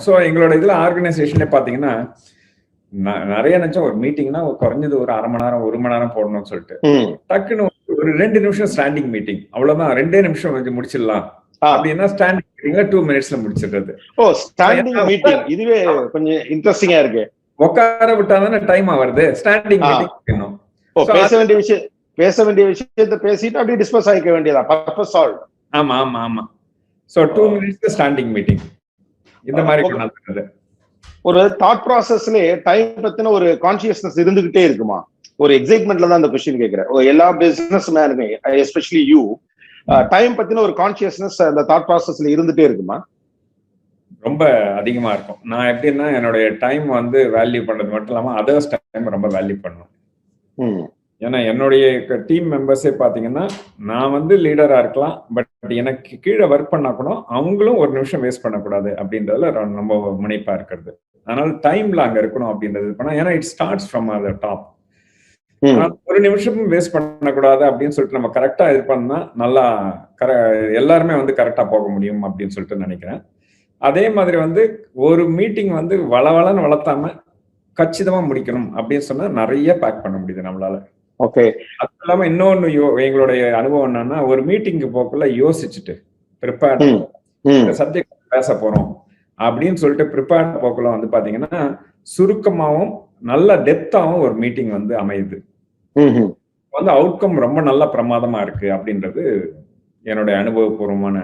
So எங்களோட இதுல ஆர்கனைசேஷன்ல பாத்தீங்கன்னா ந- நிறைய நினைச்சோம் ஒரு மீட்டிங்னா குறைஞ்சது ஒரு அரை மணி நேரம் ஒரு மணி நேரம் போடணும்னு சொல்லிட்டு. டக்குன்னு ஒரு ரெண்டு நிமிஷம் ஸ்டாண்டிங் மீட்டிங் அவ்வளவுதான். ரெண்டே நிமிஷம் வந்து முடிச்சிடலாம். அப்படின்னா ஸ்டாண்டிங் மீட்டிங்ல டூ மினிட்ஸ்ல முடிச்சிடுறது. ஓ ஸ்டாண்டிங் மீட்டிங் இதுவே கொஞ்சம் இன்ட்ரெஸ்டிங்கா இருக்கு. உட்கார விட்டா தானே டைம் ஆகுறது ஸ்டாண்டிங். மீட்டிங் பேச வேண்டிய விஷயம் பேச வேண்டிய விஷயத்த பேசிட்டு அப்படியே டிஸ்பஸ் ஆகிக்க வேண்டியதா? பர்பஸ் சால்வ் ஆமா ஆமா ஆமா. So two minutes standing meeting இந்த மாதிரி ஒரு தாட் ப்ராசஸ்ல டைம் பத்தின ஒரு கான்சியஸ்னஸ் இருந்துகிட்டே இருக்குமா? ஒரு எக்ஸைட்மெண்ட்ல தான் அந்த கொஸ்டின் கேக்குறேன். ஓ, எல்லா பிசினஸ் மேனுமே எஸ்பெஷலி யூ டைம் பத்தின ஒரு கான்சியஸ்னஸ் அந்த தாட் ப்ராசஸ்ல இருந்துட்டே இருக்குமா? ரொம்ப அதிகமா இருக்கும். நான் எப்படின்னா என்னுடைய டைம் வந்து வேல்யூ பண்றது மட்டும் இல்லாம அதர்ஸ் டைம் ரொம்ப வேல்யூ பண்ணுவேன். ஏன்னா என்னுடைய டீம் மெம்பர்ஸே பாத்தீங்கன்னா நான் வந்து லீடரா இருக்கலாம் பட் எனக்கு கீழே ஒர்க் பண்ணா கூட அவங்களும் ஒரு நிமிஷம் வேஸ்ட் பண்ணக்கூடாது அப்படின்றதுல ரொம்ப முனைப்பா இருக்கிறது. அதனால டைம்ல அங்க இருக்கணும் அப்படின்றது பண்ணா ஏன்னா it starts from the top. ஒரு நிமிஷமும் வேஸ்ட் பண்ணக்கூடாது அப்படின்னு சொல்லிட்டு நம்ம கரெக்டா இது பண்ணா நல்லா கர எல்லாருமே வந்து கரெக்டா போக முடியும் அப்படின்னு சொல்லிட்டு நினைக்கிறேன். அதே மாதிரி வந்து ஒரு மீட்டிங் வந்து வளவளன்னு வளர்த்தாம கச்சிதமா முடிக்கணும் அப்படின்னு சொன்னா நிறைய பேக் பண்ண முடியுது நம்மளால. ஓகே அது இல்லாம இன்னொன்னு எங்களுடைய அனுபவம் என்னன்னா ஒரு மீட்டிங்க்கு போக்குள்ள யோசிச்சுட்டு. இந்த சப்ஜெக்ட் பேச போறோம் அப்படின்னு சொல்லிட்டு ப்ரிப்பேர்ட் போக்குள்ள வந்து பாத்தீங்கன்னா சுருக்கமாவும் நல்ல டெப்தாவும் ஒரு மீட்டிங் வந்து அமையுது. வந்து அவுட்கம் ரொம்ப நல்ல பிரமாதமா இருக்கு அப்படின்றது என்னுடைய அனுபவபூர்வமான.